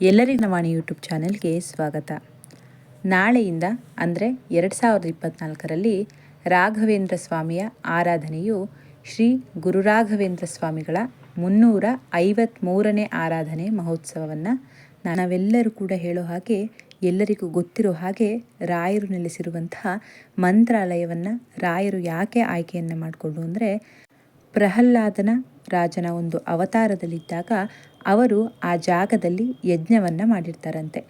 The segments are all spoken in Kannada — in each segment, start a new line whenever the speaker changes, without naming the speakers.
ಎಲ್ಲರಿಗೂ ನವಾಣಿ ಯೂಟ್ಯೂಬ್ ಚಾನೆಲ್ಗೆ ಸ್ವಾಗತ. ನಾಳೆಯಿಂದ, ಅಂದರೆ ಎರಡು ಸಾವಿರದ ಇಪ್ಪತ್ನಾಲ್ಕರಲ್ಲಿ ರಾಘವೇಂದ್ರ ಸ್ವಾಮಿಯ ಆರಾಧನೆಯು ಶ್ರೀ ಗುರುರಾಘವೇಂದ್ರ ಸ್ವಾಮಿಗಳ ಮುನ್ನೂರ ಐವತ್ಮೂರನೇ ಆರಾಧನೆ ಮಹೋತ್ಸವವನ್ನು ನಾವೆಲ್ಲರೂ ಕೂಡ ಹೇಳೋ ಹಾಗೆ, ಎಲ್ಲರಿಗೂ ಗೊತ್ತಿರೋ ಹಾಗೆ ರಾಯರು ನೆಲೆಸಿರುವಂತಹ ಮಂತ್ರಾಲಯವನ್ನು ರಾಯರು ಯಾಕೆ ಆಯ್ಕೆಯನ್ನು ಮಾಡಿಕೊಂಡು ಅಂದರೆ, ಪ್ರಹ್ಲಾದನ ರಾಜನ ಒಂದು ಅವತಾರದಲ್ಲಿದ್ದಾಗ ಅವರು ಆ ಜಾಗದಲ್ಲಿ ಯಜ್ಞವನ್ನು ಮಾಡಿರ್ತಾರಂತೆ.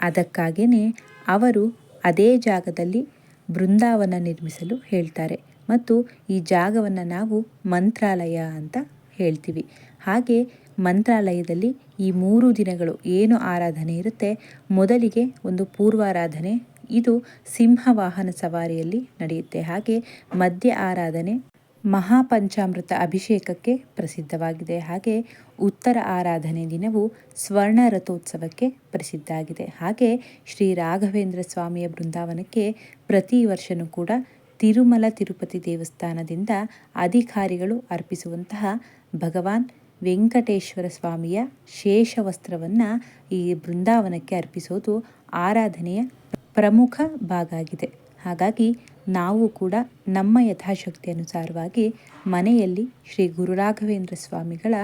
ಅದಕ್ಕಾಗಿಯೇ ಅವರು ಅದೇ ಜಾಗದಲ್ಲಿ ಬೃಂದಾವನ ನಿರ್ಮಿಸಲು ಹೇಳ್ತಾರೆ ಮತ್ತು ಈ ಜಾಗವನ್ನು ನಾವು ಮಂತ್ರಾಲಯ ಅಂತ ಹೇಳ್ತೀವಿ. ಹಾಗೆ ಮಂತ್ರಾಲಯದಲ್ಲಿ ಈ ಮೂರು ದಿನಗಳು ಏನು ಆರಾಧನೆ ಇರುತ್ತೆ? ಮೊದಲಿಗೆ ಒಂದು ಪೂರ್ವಾರಾಧನೆ, ಇದು ಸಿಂಹ ವಾಹನ ಸವಾರಿಯಲ್ಲಿ ನಡೆಯುತ್ತೆ. ಹಾಗೆ ಮಧ್ಯ ಆರಾಧನೆ ಮಹಾಪಂಚಾಮೃತ ಅಭಿಷೇಕಕ್ಕೆ ಪ್ರಸಿದ್ಧವಾಗಿದೆ. ಹಾಗೆ ಉತ್ತರ ಆರಾಧನೆ ದಿನವು ಸ್ವರ್ಣ ರಥೋತ್ಸವಕ್ಕೆ ಪ್ರಸಿದ್ಧ ಆಗಿದೆ ಹಾಗೆ ಶ್ರೀ ರಾಘವೇಂದ್ರ ಸ್ವಾಮಿಯ ಬೃಂದಾವನಕ್ಕೆ ಪ್ರತಿ ವರ್ಷವೂ ಕೂಡ ತಿರುಮಲ ತಿರುಪತಿ ದೇವಸ್ಥಾನದಿಂದ ಅಧಿಕಾರಿಗಳು ಅರ್ಪಿಸುವಂತಹ ಭಗವಾನ್ ವೆಂಕಟೇಶ್ವರ ಸ್ವಾಮಿಯ ಶೇಷ ವಸ್ತ್ರವನ್ನು ಈ ಬೃಂದಾವನಕ್ಕೆ ಅರ್ಪಿಸೋದು ಆರಾಧನೆಯ ಪ್ರಮುಖ ಭಾಗ ಆಗಿದೆ. ಹಾಗಾಗಿ ನಾವು ಕೂಡ ನಮ್ಮ ಯಥಾಶಕ್ತಿ ಅನುಸಾರವಾಗಿ ಮನೆಯಲ್ಲಿ ಶ್ರೀ ಗುರುರಾಘವೇಂದ್ರ ಸ್ವಾಮಿಗಳ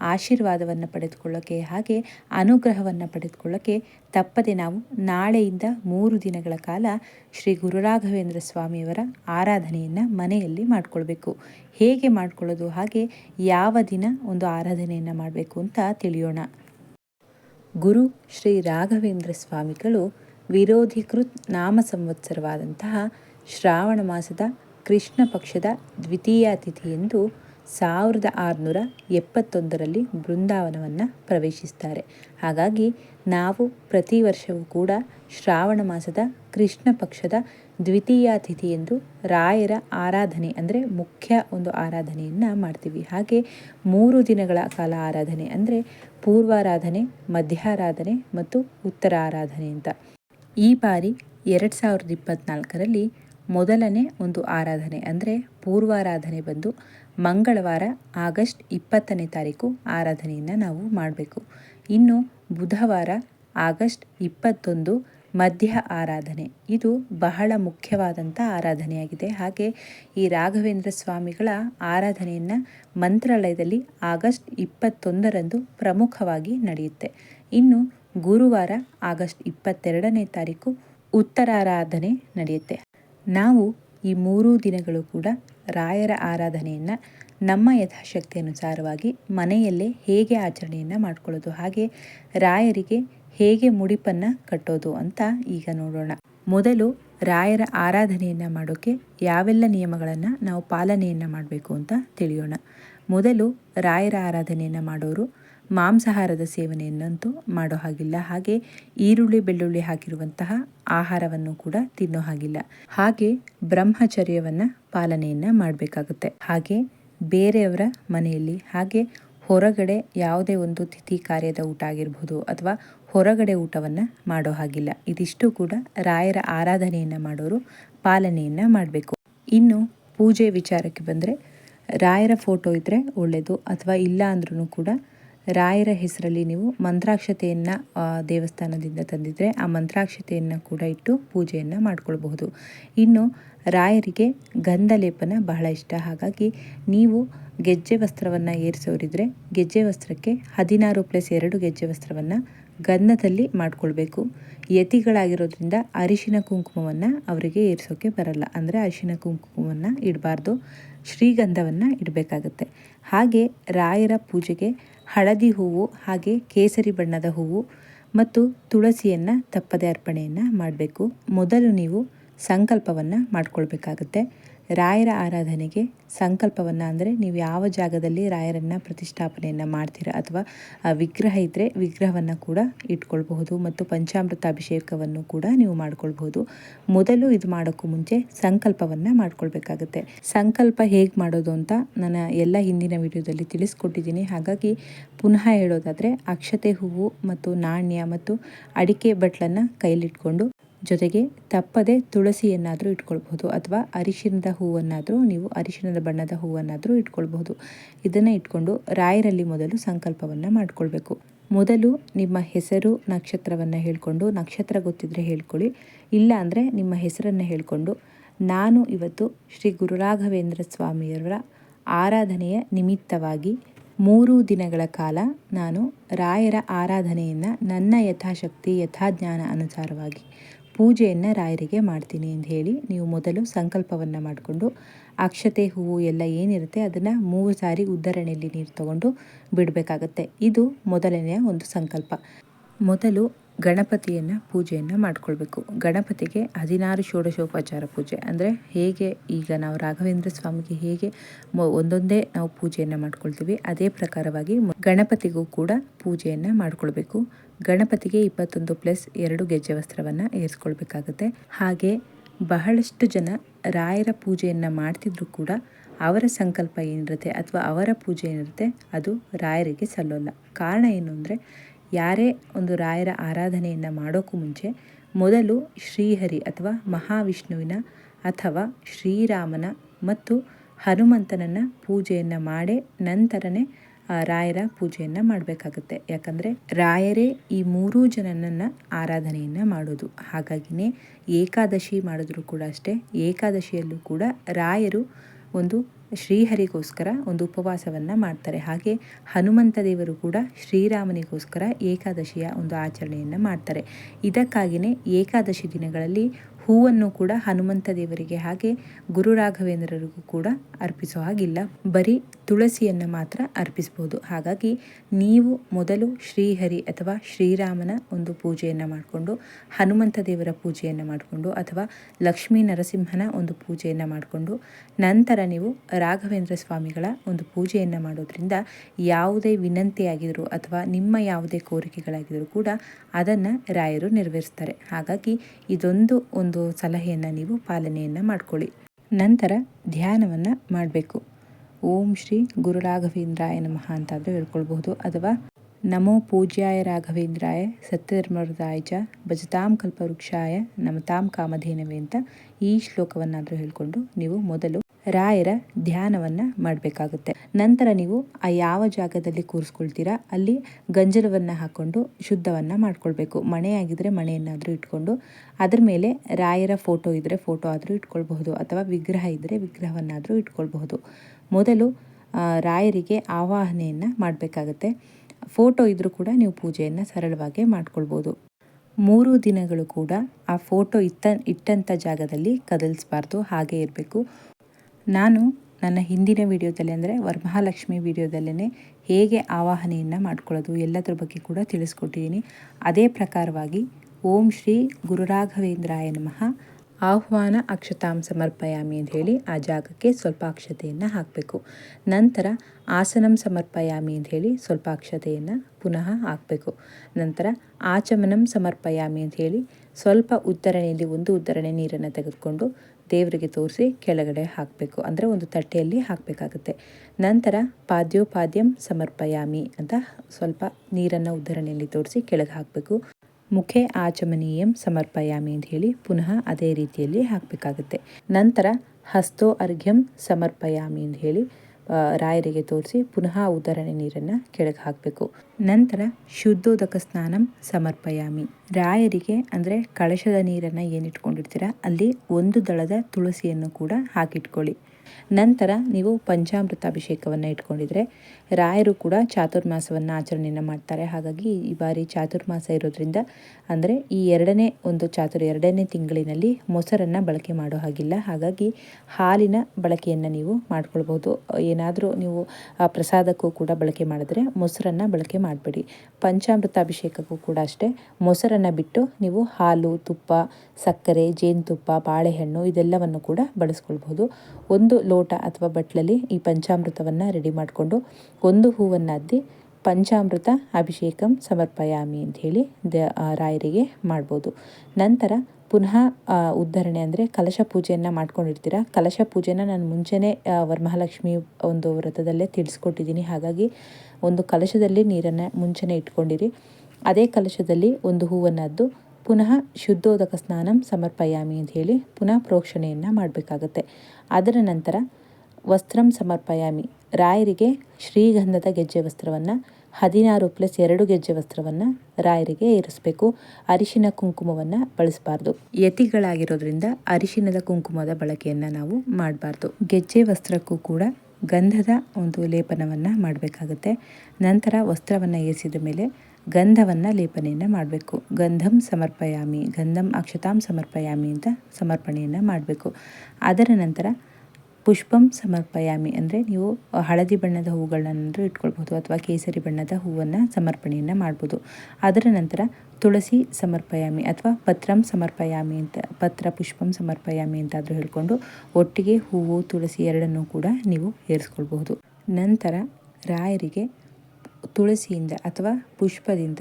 ಆಶೀರ್ವಾದವನ್ನು ಪಡೆದುಕೊಳ್ಳೋಕೆ ಹಾಗೆ ಅನುಗ್ರಹವನ್ನು ಪಡೆದುಕೊಳ್ಳೋಕೆ ತಪ್ಪದೆ ನಾವು ನಾಳೆಯಿಂದ ಮೂರು ದಿನಗಳ ಕಾಲ ಶ್ರೀ ಗುರುರಾಘವೇಂದ್ರ ಸ್ವಾಮಿಯವರ ಆರಾಧನೆಯನ್ನು ಮನೆಯಲ್ಲಿ ಮಾಡಿಕೊಳ್ಬೇಕು. ಹೇಗೆ ಮಾಡಿಕೊಳ್ಳೋದು, ಹಾಗೆ ಯಾವ ದಿನ ಒಂದು ಆರಾಧನೆಯನ್ನು ಮಾಡಬೇಕು ಅಂತ ತಿಳಿಯೋಣ. ಗುರು ಶ್ರೀ ರಾಘವೇಂದ್ರ ಸ್ವಾಮಿಗಳು ವಿರೋಧಿಕೃತ್ ನಾಮ ಸಂವತ್ಸರವಾದಂತಹ ಶ್ರಾವಣ ಮಾಸದ ಕೃಷ್ಣ ಪಕ್ಷದ ದ್ವಿತೀಯ ತಿಥಿಯಂದು ಸಾವಿರದ ಆರುನೂರ ಎಪ್ಪತ್ತೊಂದರಲ್ಲಿ ಬೃಂದಾವನವನ್ನು ಪ್ರವೇಶಿಸ್ತಾರೆ. ಹಾಗಾಗಿ ನಾವು ಪ್ರತಿ ವರ್ಷವೂ ಕೂಡ ಶ್ರಾವಣ ಮಾಸದ ಕೃಷ್ಣ ಪಕ್ಷದ ದ್ವಿತೀಯ ತಿಥಿಯಂದು ರಾಯರ ಆರಾಧನೆ ಅಂದರೆ ಮುಖ್ಯ ಒಂದು ಆರಾಧನೆಯನ್ನು ಮಾಡ್ತೀವಿ. ಹಾಗೆ ಮೂರು ದಿನಗಳ ಕಾಲ ಆರಾಧನೆ ಅಂದರೆ ಪೂರ್ವಾರಾಧನೆ, ಮಧ್ಯಾರಾಧನೆ ಮತ್ತು ಉತ್ತರ ಆರಾಧನೆ ಅಂತ. ಈ ಬಾರಿ ಎರಡು ಸಾವಿರದ ಇಪ್ಪತ್ತ್ನಾಲ್ಕರಲ್ಲಿ ಮೊದಲನೇ ಒಂದು ಆರಾಧನೆ ಅಂದರೆ ಪೂರ್ವಾರಾಧನೆ ಬಂದು ಮಂಗಳವಾರ ಆಗಸ್ಟ್ ಇಪ್ಪತ್ತನೇ ತಾರೀಕು ಆರಾಧನೆಯನ್ನು ನಾವು ಮಾಡಬೇಕು. ಇನ್ನು ಬುಧವಾರ ಆಗಸ್ಟ್ ಇಪ್ಪತ್ತೊಂದು ಮಧ್ಯ ಆರಾಧನೆ. ಇದು ಬಹಳ ಮುಖ್ಯವಾದಂಥ ಆರಾಧನೆಯಾಗಿದೆ. ಹಾಗೆ ಈ ರಾಘವೇಂದ್ರ ಸ್ವಾಮಿಗಳ ಆರಾಧನೆಯನ್ನು ಮಂತ್ರಾಲಯದಲ್ಲಿ ಆಗಸ್ಟ್ ಇಪ್ಪತ್ತೊಂದರಂದು ಪ್ರಮುಖವಾಗಿ ನಡೆಯುತ್ತೆ. ಇನ್ನು ಗುರುವಾರ ಆಗಸ್ಟ್ ಇಪ್ಪತ್ತೆರಡನೇ ತಾರೀಕು ಉತ್ತರಾರಾಧನೆ ನಡೆಯುತ್ತೆ. ನಾವು ಈ ಮೂರೂ ದಿನಗಳು ಕೂಡ ರಾಯರ ಆರಾಧನೆಯನ್ನು ನಮ್ಮ ಯಥಾಶಕ್ತಿ ಅನುಸಾರವಾಗಿ ಮನೆಯಲ್ಲೇ ಹೇಗೆ ಆಚರಣೆಯನ್ನು ಮಾಡ್ಕೊಳ್ಳೋದು, ಹಾಗೆ ರಾಯರಿಗೆ ಹೇಗೆ ಮುಡಿಪನ್ನು ಕಟ್ಟೋದು ಅಂತ ಈಗ ನೋಡೋಣ. ಮೊದಲು ರಾಯರ ಆರಾಧನೆಯನ್ನು ಮಾಡೋಕ್ಕೆ ಯಾವೆಲ್ಲ ನಿಯಮಗಳನ್ನು ನಾವು ಪಾಲನೆಯನ್ನು ಮಾಡಬೇಕು ಅಂತ ತಿಳಿಯೋಣ. ಮೊದಲು ರಾಯರ ಆರಾಧನೆಯನ್ನು ಮಾಡೋರು ಮಾಂಸಾಹಾರದ ಸೇವನೆಯನ್ನಂತೂ ಮಾಡೋ ಹಾಗಿಲ್ಲ. ಹಾಗೆ ಈರುಳ್ಳಿ, ಬೆಳ್ಳುಳ್ಳಿ ಹಾಕಿರುವಂತಹ ಆಹಾರವನ್ನು ಕೂಡ ತಿನ್ನೋ ಹಾಗಿಲ್ಲ. ಹಾಗೆ ಬ್ರಹ್ಮಚರ್ಯವನ್ನು ಪಾಲನೆಯನ್ನು ಮಾಡಬೇಕಾಗುತ್ತೆ. ಹಾಗೆ ಬೇರೆಯವರ ಮನೆಯಲ್ಲಿ ಹಾಗೆ ಹೊರಗಡೆ ಯಾವುದೇ ಒಂದು ತಿಥಿ ಕಾರ್ಯದ ಊಟ ಆಗಿರ್ಬೋದು ಅಥವಾ ಹೊರಗಡೆ ಊಟವನ್ನು ಮಾಡೋ ಹಾಗಿಲ್ಲ. ಇದಿಷ್ಟು ಕೂಡ ರಾಯರ ಆರಾಧನೆಯನ್ನು ಮಾಡೋರು ಪಾಲನೆಯನ್ನು ಮಾಡಬೇಕು. ಇನ್ನು ಪೂಜೆ ವಿಚಾರಕ್ಕೆ ಬಂದರೆ ರಾಯರ ಫೋಟೋ ಇದ್ದರೆ ಒಳ್ಳೆಯದು ಅಥವಾ ಇಲ್ಲ ಅಂದ್ರೂ ಕೂಡ ರಾಯರ ಹೆಸರಲ್ಲಿ ನೀವು ಮಂತ್ರಾಕ್ಷತೆಯನ್ನು ದೇವಸ್ಥಾನದಿಂದ ತಂದಿದ್ದರೆ ಆ ಮಂತ್ರಾಕ್ಷತೆಯನ್ನು ಕೂಡ ಇಟ್ಟು ಪೂಜೆಯನ್ನು ಮಾಡಿಕೊಳ್ಬಹುದು. ಇನ್ನು ರಾಯರಿಗೆ ಗಂಧ ಲೇಪನ ಬಹಳ ಇಷ್ಟ. ಹಾಗಾಗಿ ನೀವು ಗೆಜ್ಜೆ ವಸ್ತ್ರವನ್ನು ಏರಿಸೋರಿದ್ರೆ ಗೆಜ್ಜೆ ವಸ್ತ್ರಕ್ಕೆ ಹದಿನಾರು ಪ್ಲಸ್ ಎರಡು ಗೆಜ್ಜೆ ವಸ್ತ್ರವನ್ನು ಗಂಧದಲ್ಲಿ ಮಾಡಿಕೊಳ್ಬೇಕು. ಯತಿಗಳಾಗಿರೋದ್ರಿಂದ ಅರಿಶಿನ ಕುಂಕುಮವನ್ನು ಅವರಿಗೆ ಏರಿಸೋಕೆ ಬರಲ್ಲ. ಅಂದರೆ ಅರಿಶಿನ ಕುಂಕುಮವನ್ನು ಇಡಬಾರ್ದು, ಶ್ರೀಗಂಧವನ್ನು ಇಡಬೇಕಾಗತ್ತೆ. ಹಾಗೆ ರಾಯರ ಪೂಜೆಗೆ ಹಳದಿ ಹೂವು ಹಾಗೆ ಕೇಸರಿ ಬಣ್ಣದ ಹೂವು ಮತ್ತು ತುಳಸಿಯನ್ನು ತಪ್ಪದೆ ಅರ್ಪಣೆಯನ್ನು ಮಾಡಬೇಕು. ಮೊದಲು ನೀವು ಸಂಕಲ್ಪವನ್ನು ಮಾಡ್ಕೊಳ್ಬೇಕಾಗತ್ತೆ. ರಾಯರ ಆರಾಧನೆಗೆ ಸಂಕಲ್ಪವನ್ನು ಅಂದರೆ ನೀವು ಯಾವ ಜಾಗದಲ್ಲಿ ರಾಯರನ್ನು ಪ್ರತಿಷ್ಠಾಪನೆಯನ್ನು ಮಾಡ್ತೀರಾ ಅಥವಾ ವಿಗ್ರಹ ಇದ್ದರೆ ವಿಗ್ರಹವನ್ನು ಕೂಡ ಇಟ್ಕೊಳ್ಬಹುದು ಮತ್ತು ಪಂಚಾಮೃತ ಅಭಿಷೇಕವನ್ನು ಕೂಡ ನೀವು ಮಾಡ್ಕೊಳ್ಬಹುದು. ಮೊದಲು ಇದು ಮಾಡೋಕ್ಕೂ ಮುಂಚೆ ಸಂಕಲ್ಪವನ್ನು ಮಾಡ್ಕೊಳ್ಬೇಕಾಗುತ್ತೆ. ಸಂಕಲ್ಪ ಹೇಗೆ ಮಾಡೋದು ಅಂತ ನಾನು ಎಲ್ಲ ಹಿಂದಿನ ವಿಡಿಯೋದಲ್ಲಿ ತಿಳಿಸ್ಕೊಟ್ಟಿದ್ದೀನಿ. ಹಾಗಾಗಿ ಪುನಃ ಹೇಳೋದಾದರೆ ಅಕ್ಷತೆ ಹೂವು ಮತ್ತು ನಾಣ್ಯ ಮತ್ತು ಅಡಿಕೆ ಬಟ್ಲನ್ನು ಕೈಲಿಟ್ಕೊಂಡು ಜೊತೆಗೆ ತಪ್ಪದೆ ತುಳಸಿಯನ್ನಾದರೂ ಇಟ್ಕೊಳ್ಬಹುದು ಅಥವಾ ಅರಿಶಿಣದ ಹೂವನ್ನಾದರೂ ನೀವು ಅರಿಶಿಣದ ಬಣ್ಣದ ಹೂವನ್ನಾದರೂ ಇಟ್ಕೊಳ್ಬಹುದು. ಇದನ್ನು ಇಟ್ಕೊಂಡು ರಾಯರಲ್ಲಿ ಮೊದಲು ಸಂಕಲ್ಪವನ್ನು ಮಾಡಿಕೊಳ್ಬೇಕು. ಮೊದಲು ನಿಮ್ಮ ಹೆಸರು, ನಕ್ಷತ್ರವನ್ನು ಹೇಳಿಕೊಂಡು, ನಕ್ಷತ್ರ ಗೊತ್ತಿದ್ದರೆ ಹೇಳ್ಕೊಳ್ಳಿ, ಇಲ್ಲ ಅಂದರೆ ನಿಮ್ಮ ಹೆಸರನ್ನು ಹೇಳಿಕೊಂಡು, ನಾನು ಇವತ್ತು ಶ್ರೀ ಗುರುರಾಘವೇಂದ್ರ ಸ್ವಾಮಿಯವರ ಆರಾಧನೆಯ ನಿಮಿತ್ತವಾಗಿ ಮೂರು ದಿನಗಳ ಕಾಲ ನಾನು ರಾಯರ ಆರಾಧನೆಯನ್ನು ನನ್ನ ಯಥಾಶಕ್ತಿ, ಯಥಾಜ್ಞಾನ ಅನುಸಾರವಾಗಿ ಪೂಜೆಯನ್ನು ರಾಯರಿಗೆ ಮಾಡ್ತೀನಿ ಅಂತ ಹೇಳಿ ನೀವು ಮೊದಲು ಸಂಕಲ್ಪವನ್ನು ಮಾಡಿಕೊಂಡು ಅಕ್ಷತೆ, ಹೂವು ಎಲ್ಲ ಏನಿರುತ್ತೆ ಅದನ್ನು ಮೂರು ಸಾರಿ ಉದ್ದರಣೆಯಲ್ಲಿ ನೀರು ತಗೊಂಡು ಬಿಡಬೇಕಾಗತ್ತೆ. ಇದು ಮೊದಲನೆಯ ಒಂದು ಸಂಕಲ್ಪ. ಮೊದಲು ಗಣಪತಿಯನ್ನು ಪೂಜೆಯನ್ನು ಮಾಡಿಕೊಳ್ಬೇಕು. ಗಣಪತಿಗೆ ಹದಿನಾರು ಷೋಡಶೋಪಚಾರ ಪೂಜೆ. ಅಂದರೆ ಹೇಗೆ ಈಗ ನಾವು ರಾಘವೇಂದ್ರ ಸ್ವಾಮಿಗೆ ಹೇಗೆ ಒಂದೊಂದೇ ನಾವು ಪೂಜೆಯನ್ನು ಮಾಡ್ಕೊಳ್ತೀವಿ, ಅದೇ ಪ್ರಕಾರವಾಗಿ ಗಣಪತಿಗೂ ಕೂಡ ಪೂಜೆಯನ್ನು ಮಾಡಿಕೊಳ್ಬೇಕು. ಗಣಪತಿಗೆ ಇಪ್ಪತ್ತೊಂದು ಪ್ಲಸ್ ಎರಡು ಗೆಜ್ಜೆ ವಸ್ತ್ರವನ್ನು ಏರಿಸ್ಕೊಳ್ಬೇಕಾಗುತ್ತೆ. ಹಾಗೆ ಬಹಳಷ್ಟು ಜನ ರಾಯರ ಪೂಜೆಯನ್ನು ಮಾಡ್ತಿದ್ರು ಕೂಡ ಅವರ ಸಂಕಲ್ಪ ಏನಿರುತ್ತೆ ಅಥವಾ ಅವರ ಪೂಜೆ ಏನಿರುತ್ತೆ ಅದು ರಾಯರಿಗೆ ಸಲ್ಲೋಲ್ಲ. ಕಾರಣ ಏನು ಅಂದರೆ ಯಾರೇ ಒಂದು ರಾಯರ ಆರಾಧನೆಯನ್ನು ಮಾಡೋಕ್ಕೂ ಮುಂಚೆ ಮೊದಲು ಶ್ರೀಹರಿ ಅಥವಾ ಮಹಾವಿಷ್ಣುವಿನ ಅಥವಾ ಶ್ರೀರಾಮನ ಮತ್ತು ಹನುಮಂತನನ್ನು ಪೂಜೆಯನ್ನು ಮಾಡೇ ನಂತರನೇ ರಾಯರ ಪೂಜೆಯನ್ನು ಮಾಡಬೇಕಾಗುತ್ತೆ. ಯಾಕಂದರೆ ರಾಯರೇ ಈ ಮೂರೂ ಜನನನ್ನು ಆರಾಧನೆಯನ್ನು ಮಾಡೋದು. ಹಾಗಾಗಿನೇ ಏಕಾದಶಿ ಮಾಡಿದ್ರು ಕೂಡ ಅಷ್ಟೇ, ಏಕಾದಶಿಯಲ್ಲೂ ಕೂಡ ರಾಯರು ಒಂದು ಶ್ರೀಹರಿಗೋಸ್ಕರ ಒಂದು ಉಪವಾಸವನ್ನು ಮಾಡ್ತಾರೆ. ಹಾಗೆ ಹನುಮಂತ ದೇವರು ಕೂಡ ಶ್ರೀರಾಮನಿಗೋಸ್ಕರ ಏಕಾದಶಿಯ ಒಂದು ಆಚರಣೆಯನ್ನು ಮಾಡ್ತಾರೆ. ಇದಕ್ಕಾಗಿಯೇ ಏಕಾದಶಿ ದಿನಗಳಲ್ಲಿ ಹೂವನ್ನು ಕೂಡ ಹನುಮಂತ ದೇವರಿಗೆ ಹಾಗೆ ಗುರು ರಾಘವೇಂದ್ರರಿಗೂ ಕೂಡ ಅರ್ಪಿಸೋ ಹಾಗಿಲ್ಲ. ಬರೀ ತುಳಸಿಯನ್ನು ಮಾತ್ರ ಅರ್ಪಿಸ್ಬೋದು. ಹಾಗಾಗಿ ನೀವು ಮೊದಲು ಶ್ರೀಹರಿ ಅಥವಾ ಶ್ರೀರಾಮನ ಒಂದು ಪೂಜೆಯನ್ನು ಮಾಡಿಕೊಂಡು, ಹನುಮಂತ ದೇವರ ಪೂಜೆಯನ್ನು ಮಾಡಿಕೊಂಡು ಅಥವಾ ಲಕ್ಷ್ಮೀ ನರಸಿಂಹನ ಒಂದು ಪೂಜೆಯನ್ನು ಮಾಡಿಕೊಂಡು, ನಂತರ ನೀವು ರಾಘವೇಂದ್ರ ಸ್ವಾಮಿಗಳ ಒಂದು ಪೂಜೆಯನ್ನು ಮಾಡೋದ್ರಿಂದ ಯಾವುದೇ ವಿನಂತಿಯಾಗಿದ್ದರೂ ಅಥವಾ ನಿಮ್ಮ ಯಾವುದೇ ಕೋರಿಕೆಗಳಾಗಿದ್ದರೂ ಕೂಡ ಅದನ್ನು ರಾಯರು ನೆರವೇರಿಸ್ತಾರೆ. ಹಾಗಾಗಿ ಇದೊಂದು ಒಂದು ಸಲಹೆಯನ್ನು ನೀವು ಪಾಲನೆಯನ್ನು ಮಾಡ್ಕೊಳ್ಳಿ. ನಂತರ ಧ್ಯಾನವನ್ನು ಮಾಡಬೇಕು. ಓಂ ಶ್ರೀ ಗುರು ರಾಘವೇಂದ್ರಾಯ ನಮಃ ಅಂತಾದರೂ ಹೇಳ್ಕೊಳ್ಬಹುದು. ಅಥವಾ ನಮೋ ಪೂಜ್ಯಾಯ ರಾಘವೇಂದ್ರಾಯ ಸತ್ಯಧರ್ಮರದಾಯ ಚ ಭಜತಾಂ ಕಲ್ಪವೃಕ್ಷಾಯ ನಮತಾಂ ಕಾಮಧೇನವೇ ಅಂತ ಈ ಶ್ಲೋಕವನ್ನಾದರೂ ಹೇಳಿಕೊಂಡು ನೀವು ಮೊದಲು ರಾಯರ ಧ್ಯಾನವನ್ನು ಮಾಡಬೇಕಾಗುತ್ತೆ. ನಂತರ ನೀವು ಆ ಯಾವ ಜಾಗದಲ್ಲಿ ಕೂರಿಸ್ಕೊಳ್ತೀರಾ, ಅಲ್ಲಿ ಗಂಜಲವನ್ನು ಹಾಕ್ಕೊಂಡು ಶುದ್ಧವನ್ನು ಮಾಡ್ಕೊಳ್ಬೇಕು. ಮಣೆಯಾಗಿದ್ದರೆ ಮಣೆಯನ್ನಾದರೂ ಇಟ್ಕೊಂಡು, ಅದರ ಮೇಲೆ ರಾಯರ ಫೋಟೋ ಇದ್ದರೆ ಫೋಟೋ ಆದರೂ ಇಟ್ಕೊಳ್ಬಹುದು, ಅಥವಾ ವಿಗ್ರಹ ಇದ್ದರೆ ವಿಗ್ರಹವನ್ನಾದರೂ ಇಟ್ಕೊಳ್ಬಹುದು. ಮೊದಲು ರಾಯರಿಗೆ ಆವಾಹನೆಯನ್ನು ಮಾಡಬೇಕಾಗತ್ತೆ. ಫೋಟೋ ಇದ್ದರೂ ಕೂಡ ನೀವು ಪೂಜೆಯನ್ನು ಸರಳವಾಗಿ ಮಾಡ್ಕೊಳ್ಬೋದು. ಮೂರು ದಿನಗಳು ಕೂಡ ಆ ಫೋಟೋ ಇತ್ತ ಇಟ್ಟಂಥ ಜಾಗದಲ್ಲಿ ಕದಲಿಸ್ಬಾರ್ದು, ಹಾಗೆ ಇರಬೇಕು. ನಾನು ನನ್ನ ಹಿಂದಿನ ವಿಡಿಯೋದಲ್ಲಿ ಅಂದರೆ ವರಮಹಾಲಕ್ಷ್ಮಿ ವಿಡಿಯೋದಲ್ಲೇ ಹೇಗೆ ಆವಾಹನೆಯನ್ನು ಮಾಡ್ಕೊಳ್ಳೋದು ಎಲ್ಲದರ ಬಗ್ಗೆ ಕೂಡ ತಿಳಿಸ್ಕೊಟ್ಟಿದ್ದೀನಿ. ಅದೇ ಪ್ರಕಾರವಾಗಿ ಓಂ ಶ್ರೀ ಗುರುರಾಘವೇಂದ್ರಾಯ ನಮಃ. ಆಹ್ವಾನ ಅಕ್ಷತಾಂ ಸಮರ್ಪಯಾಮಿ ಅಂತ ಹೇಳಿ ಆ ಜಾಗಕ್ಕೆ ಸ್ವಲ್ಪ ಅಕ್ಷತೆಯನ್ನು ಹಾಕಬೇಕು. ನಂತರ ಆಸನಂ ಸಮರ್ಪಯಾಮಿ ಅಂತ ಹೇಳಿ ಸ್ವಲ್ಪ ಅಕ್ಷತೆಯನ್ನು ಪುನಃ ಹಾಕಬೇಕು. ನಂತರ ಆಚಮನಂ ಸಮರ್ಪಯಾಮಿ ಅಂತ ಹೇಳಿ ಸ್ವಲ್ಪ ಉದ್ದರಣೆಯಲ್ಲಿ ಒಂದು ಉತ್ತರಣೆ ನೀರನ್ನು ತೆಗೆದುಕೊಂಡು ದೇವರಿಗೆ ತೋರಿಸಿ ಕೆಳಗಡೆ ಹಾಕಬೇಕು. ಅಂದರೆ ಒಂದು ತಟ್ಟೆಯಲ್ಲಿ ಹಾಕಬೇಕಾಗುತ್ತೆ. ನಂತರ ಪಾದ್ಯೋಪಾದ್ಯಂ ಸಮರ್ಪಯಾಮಿ ಅಂತ ಸ್ವಲ್ಪ ನೀರನ್ನು ಉದ್ಧರಣೆಯಲ್ಲಿ ತೋರಿಸಿ ಕೆಳಗೆ ಹಾಕಬೇಕು. ಮುಖೆ ಆಚಮನೀಯಂ ಸಮರ್ಪಯಾಮಿ ಅಂತ ಹೇಳಿ ಪುನಃ ಅದೇ ರೀತಿಯಲ್ಲಿ ಹಾಕಬೇಕಾಗುತ್ತೆ. ನಂತರ ಹಸ್ತೋ ಅರ್ಘ್ಯಂ ಸಮರ್ಪಯಾಮಿ ಅಂತ ಹೇಳಿ ರಾಯರಿಗೆ ತೋರಿಸಿ ಪುನಃ ಉದರಣೆ ನೀರನ್ನು ಕೆಳಗೆ ಹಾಕಬೇಕು. ನಂತರ ಶುದ್ಧೋದಕ ಸ್ನಾನಂ ಸಮರ್ಪಯಾಮಿ. ರಾಯರಿಗೆ ಅಂದರೆ ಕಳಶದ ನೀರನ್ನು ಏನಿಟ್ಕೊಂಡಿರ್ತೀರ, ಅಲ್ಲಿ ಒಂದು ದಳದ ತುಳಸಿಯನ್ನು ಕೂಡ ಹಾಕಿಟ್ಕೊಳ್ಳಿ. ನಂತರ ನೀವು ಪಂಚಾಮೃತ ಅಭಿಷೇಕವನ್ನು ಇಟ್ಕೊಂಡಿದ್ರೆ ರಾಯರು ಕೂಡ ಚಾತುರ್ಮಾಸವನ್ನು ಆಚರಣೆಯನ್ನು ಮಾಡ್ತಾರೆ. ಹಾಗಾಗಿ ಈ ಬಾರಿ ಚಾತುರ್ಮಾಸ ಇರೋದ್ರಿಂದ ಅಂದರೆ ಈ ಎರಡನೇ ಒಂದು ಚಾತುರ್, ಎರಡನೇ ತಿಂಗಳಿನಲ್ಲಿ ಮೊಸರನ್ನು ಬಳಕೆ ಮಾಡೋ ಹಾಗಿಲ್ಲ. ಹಾಗಾಗಿ ಹಾಲಿನ ಬಳಕೆಯನ್ನು ನೀವು ಮಾಡ್ಕೊಳ್ಬೋದು ಏನಾದರೂ ನೀವು ಪ್ರಸಾದಕ್ಕೂ ಕೂಡ ಬಳಕೆ ಮಾಡಿದ್ರೆ ಮೊಸರನ್ನು ಬಳಕೆ ಮಾಡಬೇಡಿ. ಪಂಚಾಮೃತ ಅಭಿಷೇಕಕ್ಕೂ ಕೂಡ ಅಷ್ಟೇ. ಮೊಸರನ್ನು ಬಿಟ್ಟು ನೀವು ಹಾಲು, ತುಪ್ಪ, ಸಕ್ಕರೆ, ಜೇನುತುಪ್ಪ, ಬಾಳೆಹಣ್ಣು ಇದೆಲ್ಲವನ್ನು ಕೂಡ ಬಳಸ್ಕೊಳ್ಬೋದು ಒಂದು ಲೋಟ ಅಥವಾ ಬಟ್ಲಲ್ಲಿ ಈ ಪಂಚಾಮೃತವನ್ನು ರೆಡಿ ಮಾಡಿಕೊಂಡು ಒಂದು ಹೂವನ್ನು ಅದ್ದಿ ಪಂಚಾಮೃತ ಅಭಿಷೇಕಂ ಸಮರ್ಪಯಾಮಿ ಅಂತ ಹೇಳಿ ದ ರಾಯರಿಗೆ ಮಾಡ್ಬೋದು. ನಂತರ ಪುನಃ ಉದ್ಧರಣೆ ಅಂದರೆ ಕಲಶ ಪೂಜೆಯನ್ನು ಮಾಡ್ಕೊಂಡಿರ್ತೀರ? ಕಲಶ ಪೂಜೆನ ನಾನು ಮುಂಚೆನೇ ವರಮಹಾಲಕ್ಷ್ಮಿ ಒಂದು ವ್ರತದಲ್ಲೇ ತಿಳಿಸ್ಕೊಟ್ಟಿದ್ದೀನಿ. ಹಾಗಾಗಿ ಒಂದು ಕಲಶದಲ್ಲಿ ನೀರನ್ನು ಮುಂಚೆನೇ ಇಟ್ಕೊಂಡಿರಿ. ಅದೇ ಕಲಶದಲ್ಲಿ ಒಂದು ಹೂವನ್ನು ಅದ್ದು ಪುನಃ ಶುದ್ಧೋದಕ ಸ್ನಾನಂ ಸಮರ್ಪಯಾಮಿ ಅಂತ ಹೇಳಿ ಪುನಃ ಪ್ರೋಕ್ಷಣೆಯನ್ನು ಮಾಡಬೇಕಾಗತ್ತೆ. ಅದರ ನಂತರ ವಸ್ತ್ರಂ ಸಮರ್ಪಯಾಮಿ. ರಾಯರಿಗೆ ಶ್ರೀಗಂಧದ ಗೆಜ್ಜೆ ವಸ್ತ್ರವನ್ನು, ಹದಿನಾರು ಪ್ಲಸ್ ಎರಡು ಗೆಜ್ಜೆ ವಸ್ತ್ರವನ್ನು ರಾಯರಿಗೆ ಏರಿಸಬೇಕು. ಅರಿಶಿನ ಕುಂಕುಮವನ್ನು ಬಳಸಬಾರ್ದು. ಯತಿಗಳಾಗಿರೋದ್ರಿಂದ ಅರಿಶಿನದ ಕುಂಕುಮದ ಬಳಕೆಯನ್ನು ನಾವು ಮಾಡಬಾರ್ದು. ಗೆಜ್ಜೆ ವಸ್ತ್ರಕ್ಕೂ ಕೂಡ ಗಂಧದ ಒಂದು ಲೇಪನವನ್ನು ಮಾಡಬೇಕಾಗುತ್ತೆ. ನಂತರ ವಸ್ತ್ರವನ್ನು ಏರಿಸಿದ ಮೇಲೆ ಗಂಧವನ್ನು ಲೇಪನೆಯನ್ನು ಮಾಡಬೇಕು. ಗಂಧಂ ಸಮರ್ಪಯಾಮಿ, ಗಂಧಂ ಅಕ್ಷತಾಂ ಸಮರ್ಪಯಾಮಿ ಅಂತ ಸಮರ್ಪಣೆಯನ್ನು ಮಾಡಬೇಕು. ಅದರ ನಂತರ ಪುಷ್ಪಂ ಸಮರ್ಪಯಾಮಿ ಅಂದರೆ ನೀವು ಹಳದಿ ಬಣ್ಣದ ಹೂಗಳನ್ನಾದರೂ ಇಟ್ಕೊಳ್ಬೋದು ಅಥವಾ ಕೇಸರಿ ಬಣ್ಣದ ಹೂವನ್ನು ಸಮರ್ಪಣೆಯನ್ನು ಮಾಡ್ಬೋದು. ಅದರ ನಂತರ ತುಳಸಿ ಸಮರ್ಪಯಾಮಿ ಅಥವಾ ಪತ್ರಂ ಸಮರ್ಪಯಾಮಿ ಅಂತ, ಪತ್ರ ಪುಷ್ಪಂ ಸಮರ್ಪಯಾಮಿ ಅಂತಾದರೂ ಹೇಳ್ಕೊಂಡು ಒಟ್ಟಿಗೆ ಹೂವು, ತುಳಸಿ ಎರಡನ್ನೂ ಕೂಡ ನೀವು ಏರಿಸ್ಕೊಳ್ಬಹುದು. ನಂತರ ರಾಯರಿಗೆ ತುಳಸಿಯಿಂದ ಅಥವಾ ಪುಷ್ಪದಿಂದ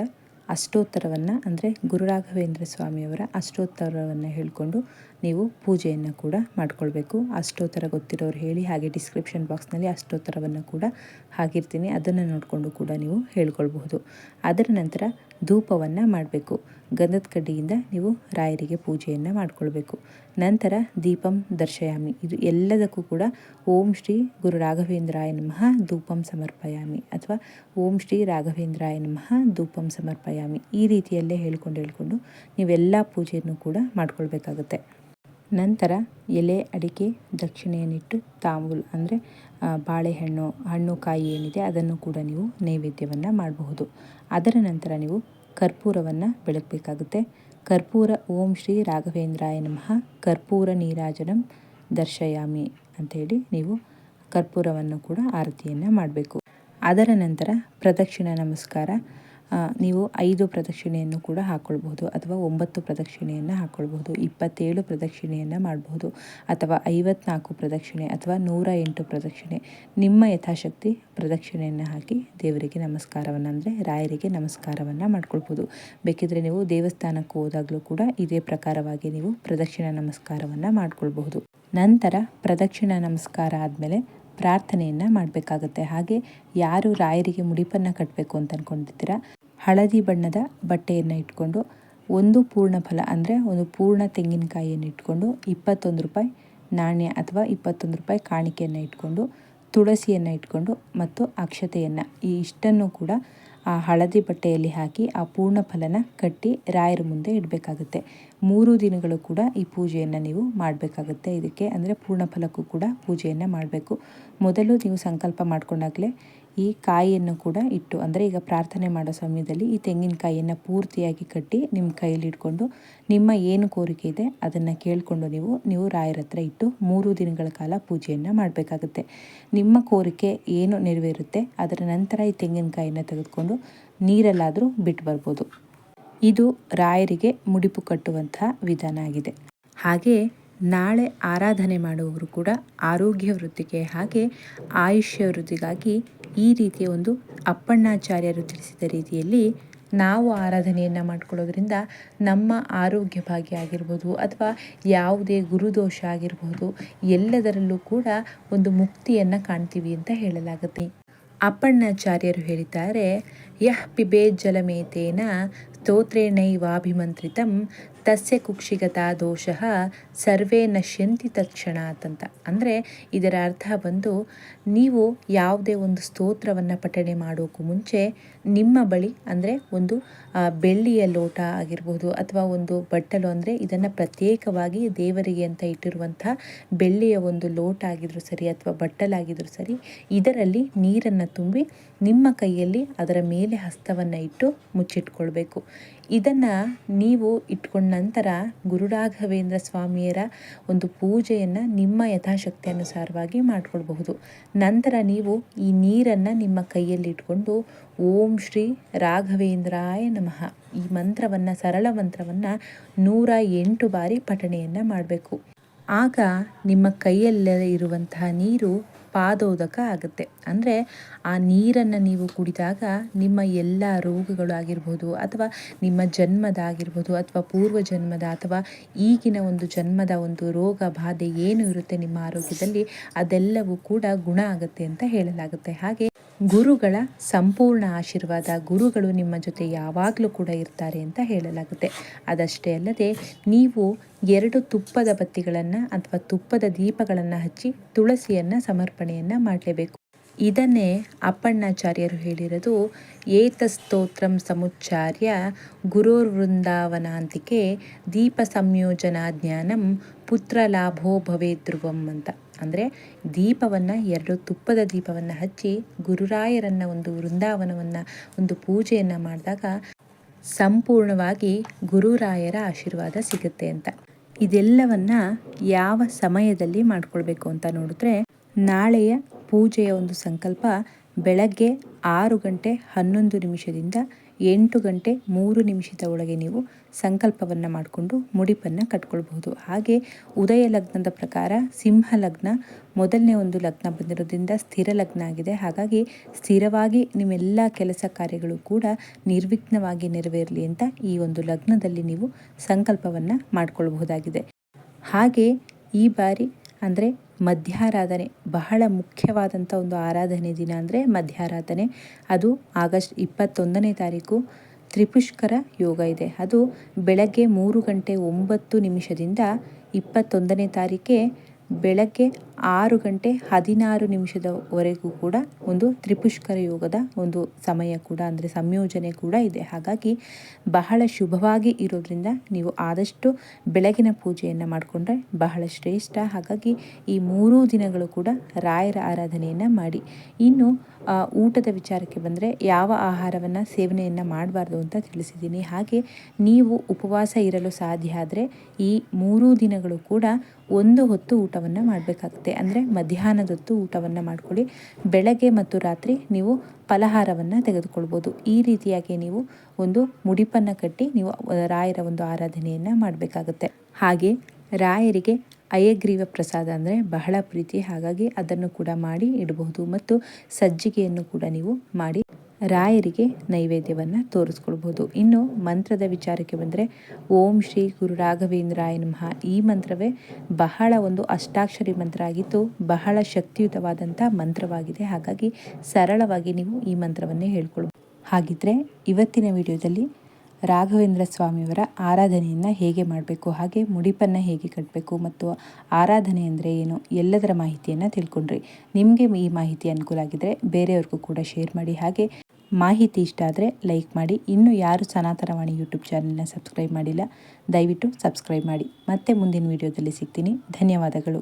ಅಷ್ಟೋತ್ತರವನ್ನು ಅಂದರೆ ಗುರುರಾಘವೇಂದ್ರ ಸ್ವಾಮಿಯವರ ಅಷ್ಟೋತ್ತರವನ್ನು ಹೇಳಿಕೊಂಡು ನೀವು ಪೂಜೆಯನ್ನು ಕೂಡ ಮಾಡ್ಕೊಳ್ಬೇಕು. ಅಷ್ಟೋತ್ತರ ಗೊತ್ತಿರೋರು ಹೇಳಿ, ಹಾಗೆ ಡಿಸ್ಕ್ರಿಪ್ಷನ್ ಬಾಕ್ಸ್ನಲ್ಲಿ ಅಷ್ಟೋತ್ತರವನ್ನು ಕೂಡ ಹಾಕಿರ್ತೀನಿ ಅದನ್ನು ನೋಡಿಕೊಂಡು ಕೂಡ ನೀವು ಹೇಳ್ಕೊಳ್ಬಹುದು. ಅದರ ನಂತರ ಧೂಪವನ್ನು ಮಾಡಬೇಕು. ಗಂಧದ ಕಡ್ಡಿಯಿಂದ ನೀವು ರಾಯರಿಗೆ ಪೂಜೆಯನ್ನು ಮಾಡಿಕೊಳ್ಬೇಕು. ನಂತರ ದೀಪಂ ದರ್ಶಯಾಮಿ. ಇದು ಎಲ್ಲದಕ್ಕೂ ಕೂಡ ಓಂ ಶ್ರೀ ಗುರು ರಾಘವೇಂದ್ರಾಯ ನಮಃ ಧೂಪಂ ಸಮರ್ಪಯಾಮಿ ಅಥವಾ ಓಂ ಶ್ರೀ ರಾಘವೇಂದ್ರಾಯ ನಮಃ ಧೂಪಂ ಸಮರ್ಪಯಾಮಿ. ಈ ರೀತಿಯಲ್ಲೇ ಹೇಳ್ಕೊಂಡು ಹೇಳ್ಕೊಂಡು ನೀವೆಲ್ಲ ಪೂಜೆಯನ್ನು ಕೂಡ ಮಾಡ್ಕೊಳ್ಬೇಕಾಗುತ್ತೆ. ನಂತರ ಎಲೆ ಅಡಿಕೆ ದಕ್ಷಿಣೆಯನ್ನಿಟ್ಟು ತಾಂಬೂಲ್ ಅಂದರೆ ಬಾಳೆಹಣ್ಣು ಹಣ್ಣು ಕಾಯಿ ಏನಿದೆ ಅದನ್ನು ಕೂಡ ನೀವು ನೈವೇದ್ಯವನ್ನು ಮಾಡಬಹುದು. ಅದರ ನಂತರ ನೀವು ಕರ್ಪೂರವನ್ನು ಬೆಳಗಬೇಕಾಗುತ್ತೆ. ಕರ್ಪೂರ ಓಂ ಶ್ರೀ ರಾಘವೇಂದ್ರಾಯ ನಮಃ. ಕರ್ಪೂರ ನೀರಾಜನಂ ದರ್ಶಯಾಮಿ ಅಂಥೇಳಿ ನೀವು ಕರ್ಪೂರವನ್ನು ಕೂಡ ಆರತಿಯನ್ನು ಮಾಡಬೇಕು. ಅದರ ನಂತರ ಪ್ರದಕ್ಷಿಣ ನಮಸ್ಕಾರ. ನೀವು ಐದು ಪ್ರದಕ್ಷಿಣೆಯನ್ನು ಕೂಡ ಹಾಕ್ಕೊಳ್ಬಹುದು ಅಥವಾ ಒಂಬತ್ತು ಪ್ರದಕ್ಷಿಣೆಯನ್ನು ಹಾಕ್ಕೊಳ್ಬಹುದು ಇಪ್ಪತ್ತೇಳು ಪ್ರದಕ್ಷಿಣೆಯನ್ನು ಮಾಡಬಹುದು, ಅಥವಾ ಐವತ್ನಾಲ್ಕು ಪ್ರದಕ್ಷಿಣೆ ಅಥವಾ ನೂರ ಎಂಟು ಪ್ರದಕ್ಷಿಣೆ. ನಿಮ್ಮ ಯಥಾಶಕ್ತಿ ಪ್ರದಕ್ಷಿಣೆಯನ್ನು ಹಾಕಿ ದೇವರಿಗೆ ನಮಸ್ಕಾರವನ್ನು ಅಂದರೆ ರಾಯರಿಗೆ ನಮಸ್ಕಾರವನ್ನು ಮಾಡ್ಕೊಳ್ಬೋದು ಬೇಕಿದ್ರೆ ನೀವು ದೇವಸ್ಥಾನಕ್ಕೆ ಹೋದಾಗಲೂ ಕೂಡ ಇದೇ ಪ್ರಕಾರವಾಗಿ ನೀವು ಪ್ರದಕ್ಷಿಣ ನಮಸ್ಕಾರವನ್ನು ಮಾಡ್ಕೊಳ್ಬಹುದು. ನಂತರ ಪ್ರದಕ್ಷಿಣ ನಮಸ್ಕಾರ ಆದಮೇಲೆ ಪ್ರಾರ್ಥನೆಯನ್ನು ಮಾಡಬೇಕಾಗತ್ತೆ. ಹಾಗೆ ಯಾರು ರಾಯರಿಗೆ ಮುಡಿಪನ್ನು ಕಟ್ಟಬೇಕು ಅಂತ ಅಂದ್ಕೊಂಡಿದ್ದೀರಾ ಹಳದಿ ಬಣ್ಣದ ಬಟ್ಟೆಯನ್ನು ಇಟ್ಕೊಂಡು ಒಂದು ಪೂರ್ಣ ಫಲ ಅಂದರೆ ಒಂದು ಪೂರ್ಣ ತೆಂಗಿನಕಾಯಿಯನ್ನು ಇಟ್ಕೊಂಡು ಇಪ್ಪತ್ತೊಂದು ರೂಪಾಯಿ ನಾಣ್ಯ ಅಥವಾ ಇಪ್ಪತ್ತೊಂದು ರೂಪಾಯಿ ಕಾಣಿಕೆಯನ್ನು ಇಟ್ಕೊಂಡು, ತುಳಸಿಯನ್ನು ಇಟ್ಕೊಂಡು ಮತ್ತು ಅಕ್ಷತೆಯನ್ನು ಈ ಇಷ್ಟನ್ನು ಕೂಡ ಆ ಹಳದಿ ಬಟ್ಟೆಯಲ್ಲಿ ಹಾಕಿ ಆ ಪೂರ್ಣ ಫಲನ ಕಟ್ಟಿ ರಾಯರ ಮುಂದೆ ಇಡಬೇಕಾಗುತ್ತೆ. ಮೂರು ದಿನಗಳು ಕೂಡ ಈ ಪೂಜೆಯನ್ನು ನೀವು ಮಾಡಬೇಕಾಗುತ್ತೆ. ಇದಕ್ಕೆ ಅಂದರೆ ಪೂರ್ಣ ಫಲಕ್ಕೂ ಕೂಡ ಪೂಜೆಯನ್ನು ಮಾಡಬೇಕು. ಮೊದಲು ನೀವು ಸಂಕಲ್ಪ ಮಾಡ್ಕೊಂಡಾಗಲೇ ಈ ಕಾಯಿಯನ್ನು ಕೂಡ ಇಟ್ಟು, ಅಂದರೆ ಈಗ ಪ್ರಾರ್ಥನೆ ಮಾಡೋ ಸಮಯದಲ್ಲಿ ಈ ತೆಂಗಿನಕಾಯಿಯನ್ನು ಪೂರ್ತಿಯಾಗಿ ಕಟ್ಟಿ ನಿಮ್ಮ ಕೈಯಲ್ಲಿ ಇಟ್ಕೊಂಡು ನಿಮ್ಮ ಏನು ಕೋರಿಕೆ ಇದೆ ಅದನ್ನು ಕೇಳಿಕೊಂಡು ನೀವು ನೀವು ರಾಯರ ಹತ್ರ ಇಟ್ಟು ಮೂರು ದಿನಗಳ ಕಾಲ ಪೂಜೆಯನ್ನು ಮಾಡಬೇಕಾಗುತ್ತೆ. ನಿಮ್ಮ ಕೋರಿಕೆ ಏನು ನೆರವೇರುತ್ತೆ, ಅದರ ನಂತರ ಈ ತೆಂಗಿನಕಾಯಿಯನ್ನು ತೆಗೆದುಕೊಂಡು ನೀರಲ್ಲಾದರೂ ಬಿಟ್ಟು ಬರ್ಬೋದು. ಇದು ರಾಯರಿಗೆ ಮುಡಿಪು ಕಟ್ಟುವಂತಹ ವಿಧಾನ ಆಗಿದೆ. ಹಾಗೆ ನಾಳೆ ಆರಾಧನೆ ಮಾಡುವವರು ಕೂಡ ಆರೋಗ್ಯ ವೃದ್ಧಿಗೆ ಹಾಗೆ ಆಯುಷ್ಯ ವೃದ್ಧಿಗಾಗಿ ಈ ರೀತಿಯ ಒಂದು ಅಪ್ಪಣ್ಣಾಚಾರ್ಯರು ತಿಳಿಸಿದ ರೀತಿಯಲ್ಲಿ ನಾವು ಆರಾಧನೆಯನ್ನು ಮಾಡ್ಕೊಳ್ಳೋದ್ರಿಂದ ನಮ್ಮ ಆರೋಗ್ಯ ಭಾಗ್ಯ ಆಗಿರ್ಬೋದು ಅಥವಾ ಯಾವುದೇ ಗುರುದೋಷ ಆಗಿರ್ಬೋದು ಎಲ್ಲದರಲ್ಲೂ ಕೂಡ ಒಂದು ಮುಕ್ತಿಯನ್ನು ಕಾಣ್ತೀವಿ ಅಂತ ಹೇಳಲಾಗುತ್ತೆ. ಅಪ್ಪಣ್ಣಾಚಾರ್ಯರು ಹೇಳಿದ್ದಾರೆ ಯಹ್ ಪಿಬೇ ಜಲಮೇತೇನ ಸ್ತೋತ್ರೇಣೈವಾಭಿಮಂತ್ರಿತಂ ತಸ್ಯ ಕುಕ್ಷಿಗತ ದೋಷ ಸರ್ವೇ ನಶ್ಯಂತಿ ತಕ್ಷಣ ಅಂತ. ಅಂದರೆ ಇದರ ಅರ್ಥ ಬಂದು ನೀವು ಯಾವುದೇ ಒಂದು ಸ್ತೋತ್ರವನ್ನು ಪಠಣೆ ಮಾಡೋಕ್ಕೂ ಮುಂಚೆ ನಿಮ್ಮ ಬಳಿ ಅಂದರೆ ಒಂದು ಬೆಳ್ಳಿಯ ಲೋಟ ಆಗಿರ್ಬೋದು ಅಥವಾ ಒಂದು ಬಟ್ಟಲು ಅಂದರೆ ಇದನ್ನು ಪ್ರತ್ಯೇಕವಾಗಿ ದೇವರಿಗೆ ಅಂತ ಇಟ್ಟಿರುವಂಥ ಬೆಳ್ಳಿಯ ಒಂದು ಲೋಟ ಆಗಿದ್ರೂ ಸರಿ ಅಥವಾ ಬಟ್ಟಲಾಗಿದ್ರೂ ಸರಿ ಇದರಲ್ಲಿ ನೀರನ್ನು ತುಂಬಿ ನಿಮ್ಮ ಕೈಯಲ್ಲಿ ಅದರ ಮೇಲೆ ಹಸ್ತವನ್ನು ಇಟ್ಟು ಮುಚ್ಚಿಟ್ಕೊಳ್ಬೇಕು. ಇದನ್ನು ನೀವು ಇಟ್ಕೊಂಡ ನಂತರ ಗುರುರಾಘವೇಂದ್ರ ಸ್ವಾಮಿಯರ ಒಂದು ಪೂಜೆಯನ್ನು ನಿಮ್ಮ ಯಥಾಶಕ್ತಿ ಅನುಸಾರವಾಗಿ ಮಾಡಿಕೊಳ್ಬಹುದು. ನಂತರ ನೀವು ಈ ನೀರನ್ನು ನಿಮ್ಮ ಕೈಯಲ್ಲಿ ಇಟ್ಕೊಂಡು ಓಂ ಶ್ರೀ ರಾಘವೇಂದ್ರಾಯ ನಮಃ. ಈ ಮಂತ್ರವನ್ನು, ಸರಳ ಮಂತ್ರವನ್ನು ನೂರ ಎಂಟು ಬಾರಿ ಪಠಣೆಯನ್ನು ಮಾಡಬೇಕು. ಆಗ ನಿಮ್ಮ ಕೈಯಲ್ಲಿ ಇರುವಂತಹ ನೀರು ಪಾದೋದಕ ಆಗುತ್ತೆ. ಅಂದರೆ ಆ ನೀರನ್ನು ನೀವು ಕುಡಿದಾಗ ನಿಮ್ಮ ಎಲ್ಲ ರೋಗಗಳು ಆಗಿರ್ಬೋದು ಅಥವಾ ನಿಮ್ಮ ಜನ್ಮದ ಆಗಿರ್ಬೋದು ಅಥವಾ ಪೂರ್ವ ಜನ್ಮದ ಅಥವಾ ಈಗಿನ ಒಂದು ಜನ್ಮದ ಒಂದು ರೋಗ ಬಾಧೆ ಏನು ಇರುತ್ತೆ ನಿಮ್ಮ ಆರೋಗ್ಯದಲ್ಲಿ ಅದೆಲ್ಲವೂ ಕೂಡ ಗುಣ ಆಗುತ್ತೆ ಅಂತ ಹೇಳಲಾಗುತ್ತೆ. ಹಾಗೆ ಗುರುಗಳ ಸಂಪೂರ್ಣ ಆಶೀರ್ವಾದ, ಗುರುಗಳು ನಿಮ್ಮ ಜೊತೆ ಯಾವಾಗಲೂ ಕೂಡ ಇರ್ತಾರೆ ಅಂತ ಹೇಳಲಾಗುತ್ತೆ. ಅದಷ್ಟೇ ಅಲ್ಲದೆ ನೀವು ಎರಡು ತುಪ್ಪದ ಬತ್ತಿಗಳನ್ನು ಅಥವಾ ತುಪ್ಪದ ದೀಪಗಳನ್ನು ಹಚ್ಚಿ ತುಳಸಿಯನ್ನು ಸಮರ್ಪಣೆಯನ್ನು ಮಾಡಲೇಬೇಕು. ಇದನ್ನೇ ಅಪ್ಪಣ್ಣಾಚಾರ್ಯರು ಹೇಳಿರೋದು ಏತಸ್ತೋತ್ರಂ ಸಮುಚ್ಚಾರ್ಯ ಗುರೋರ್ವೃಂದಾವನಾಂತಿಕೆ ದೀಪ ಸಂಯೋಜನಾ ಜ್ಞಾನಂ ಪುತ್ರ ಲಾಭೋ ಭವೇ ಧ್ರುವಂ ಅಂತ. ಅಂದರೆ ದೀಪವನ್ನು, ಎರಡು ತುಪ್ಪದ ದೀಪವನ್ನು ಹಚ್ಚಿ ಗುರುರಾಯರನ್ನ ಒಂದು ವೃಂದಾವನವನ್ನು, ಒಂದು ಪೂಜೆಯನ್ನು ಮಾಡಿದಾಗ ಸಂಪೂರ್ಣವಾಗಿ ಗುರುರಾಯರ ಆಶೀರ್ವಾದ ಸಿಗುತ್ತೆ ಅಂತ. ಇದೆಲ್ಲವನ್ನ ಯಾವ ಸಮಯದಲ್ಲಿ ಮಾಡ್ಕೊಳ್ಬೇಕು ಅಂತ ನೋಡಿದ್ರೆ, ನಾಳೆಯ ಪೂಜೆಯ ಒಂದು ಸಂಕಲ್ಪ ಬೆಳಗ್ಗೆ ಆರು ಗಂಟೆ ಹನ್ನೊಂದು ನಿಮಿಷದಿಂದ ಎಂಟು ಗಂಟೆ ಮೂರು ನಿಮಿಷದ ಒಳಗೆ ನೀವು ಸಂಕಲ್ಪವನ್ನು ಮಾಡಿಕೊಂಡು ಮುಡಿಪನ್ನು ಕಟ್ಕೊಳ್ಬಹುದು. ಹಾಗೆ ಉದಯ ಲಗ್ನದ ಪ್ರಕಾರ ಸಿಂಹ ಲಗ್ನ ಮೊದಲನೇ ಒಂದು ಲಗ್ನ ಬಂದಿರೋದ್ರಿಂದ ಸ್ಥಿರ ಲಗ್ನ ಆಗಿದೆ. ಹಾಗಾಗಿ ಸ್ಥಿರವಾಗಿ ನಿಮ್ಮೆಲ್ಲ ಕೆಲಸ ಕಾರ್ಯಗಳು ಕೂಡ ನಿರ್ವಿಘ್ನವಾಗಿ ನೆರವೇರಲಿ ಅಂತ ಈ ಒಂದು ಲಗ್ನದಲ್ಲಿ ನೀವು ಸಂಕಲ್ಪವನ್ನು ಮಾಡಿಕೊಳ್ಬಹುದಾಗಿದೆ. ಹಾಗೆ ಈ ಬಾರಿ ಅಂದರೆ ಮಧ್ಯಾರಾಧನೆ, ಬಹಳ ಮುಖ್ಯವಾದಂಥ ಒಂದು ಆರಾಧನೆ ದಿನ ಅಂದರೆ ಮಧ್ಯಾರಾಧನೆ. ಅದು ಆಗಸ್ಟ್ ಇಪ್ಪತ್ತೊಂದನೇ ತಾರೀಕು ತ್ರಿಪುಷ್ಕರ ಯೋಗ ಇದೆ. ಅದು ಬೆಳಗ್ಗೆ ಮೂರು ಗಂಟೆ ಒಂಬತ್ತು ನಿಮಿಷದಿಂದ ಇಪ್ಪತ್ತೊಂದನೇ ತಾರೀಕೆ ಬೆಳಗ್ಗೆ ಆರು ಗಂಟೆ ಹದಿನಾರು ನಿಮಿಷದವರೆಗೂ ಕೂಡ ಒಂದು ತ್ರಿಪುಷ್ಕರ ಯೋಗದ ಒಂದು ಸಮಯ ಕೂಡ, ಅಂದರೆ ಸಂಯೋಜನೆ ಕೂಡ ಇದೆ. ಹಾಗಾಗಿ ಬಹಳ ಶುಭವಾಗಿ ಇರೋದ್ರಿಂದ ನೀವು ಆದಷ್ಟು ಬೆಳಗಿನ ಪೂಜೆಯನ್ನು ಮಾಡಿಕೊಂಡ್ರೆ ಬಹಳ ಶ್ರೇಷ್ಠ. ಹಾಗಾಗಿ ಈ ಮೂರೂ ದಿನಗಳು ಕೂಡ ರಾಯರ ಆರಾಧನೆಯನ್ನು ಮಾಡಿ. ಇನ್ನು ಊಟದ ವಿಚಾರಕ್ಕೆ ಬಂದರೆ ಯಾವ ಆಹಾರವನ್ನು ಸೇವನೆಯನ್ನು ಮಾಡಬಾರ್ದು ಅಂತ ತಿಳಿಸಿದ್ದೀನಿ. ಹಾಗೆ ನೀವು ಉಪವಾಸ ಇರಲು ಸಾಧ್ಯ ಆದರೆ ಈ ಮೂರೂ ದಿನಗಳು ಕೂಡ ಒಂದು ಹೊತ್ತು ಊಟವನ್ನು ಮಾಡಬೇಕಾಗುತ್ತೆ. ಅಂದರೆ ಮಧ್ಯಾಹ್ನದೊತ್ತು ಊಟವನ್ನು ಮಾಡ್ಕೊಳ್ಳಿ. ಬೆಳಗ್ಗೆ ಮತ್ತು ರಾತ್ರಿ ನೀವು ಫಲಹಾರವನ್ನು ತೆಗೆದುಕೊಳ್ಬೋದು. ಈ ರೀತಿಯಾಗಿ ನೀವು ಒಂದು ಮುಡಿಪನ್ನು ಕಟ್ಟಿ ನೀವು ರಾಯರ ಒಂದು ಆರಾಧನೆಯನ್ನು ಮಾಡಬೇಕಾಗುತ್ತೆ. ಹಾಗೆ ರಾಯರಿಗೆ ಅಯಗ್ರೀವ ಪ್ರಸಾದ ಅಂದರೆ ಬಹಳ ಪ್ರೀತಿ. ಹಾಗಾಗಿ ಅದನ್ನು ಕೂಡ ಮಾಡಿ ಇಡಬಹುದು. ಮತ್ತು ಸಜ್ಜಿಗೆಯನ್ನು ಕೂಡ ನೀವು ಮಾಡಿ ರಾಯರಿಗೆ ನೈವೇದ್ಯವನ್ನು ತೋರಿಸ್ಕೊಳ್ಬೋದು ಇನ್ನು ಮಂತ್ರದ ವಿಚಾರಕ್ಕೆ ಬಂದರೆ ಓಂ ಶ್ರೀ ಗುರು ರಾಘವೇಂದ್ರಾಯ ನಮಃ. ಈ ಮಂತ್ರವೇ ಬಹಳ ಒಂದು ಅಷ್ಟಾಕ್ಷರಿ ಮಂತ್ರ ಆಗಿದ್ದು ಬಹಳ ಶಕ್ತಿಯುತವಾದಂಥ ಮಂತ್ರವಾಗಿದೆ. ಹಾಗಾಗಿ ಸರಳವಾಗಿ ನೀವು ಈ ಮಂತ್ರವನ್ನೇ ಹೇಳ್ಕೊಳ್ಬೋದು ಹಾಗಿದ್ರೆ ಇವತ್ತಿನ ವಿಡಿಯೋದಲ್ಲಿ ರಾಘವೇಂದ್ರ ಸ್ವಾಮಿಯವರ ಆರಾಧನೆಯನ್ನು ಹೇಗೆ ಮಾಡಬೇಕು, ಹಾಗೆ ಮುಡಿಪನ್ನು ಹೇಗೆ ಕಟ್ಟಬೇಕು ಮತ್ತು ಆರಾಧನೆ ಅಂದರೆ ಏನು, ಎಲ್ಲದರ ಮಾಹಿತಿಯನ್ನು ತಿಳ್ಕೊಂಡ್ರಿ. ನಿಮಗೆ ಈ ಮಾಹಿತಿ ಅನುಕೂಲ ಆಗಿದ್ದರೆ ಬೇರೆಯವ್ರಿಗೂ ಕೂಡ ಶೇರ್ ಮಾಡಿ, ಹಾಗೆ ಮಾಹಿತಿ ಇಷ್ಟ ಆದರೆ ಲೈಕ್ ಮಾಡಿ. ಇನ್ನೂ ಯಾರು ಸನಾತನವಾಣಿ ಯೂಟ್ಯೂಬ್ ಚಾನಲ್ನ ಸಬ್ಸ್ಕ್ರೈಬ್ ಮಾಡಿಲ್ಲ, ದಯವಿಟ್ಟು ಸಬ್ಸ್ಕ್ರೈಬ್ ಮಾಡಿ. ಮತ್ತೆ ಮುಂದಿನ ವಿಡಿಯೋದಲ್ಲಿ ಸಿಗ್ತೀನಿ. ಧನ್ಯವಾದಗಳು.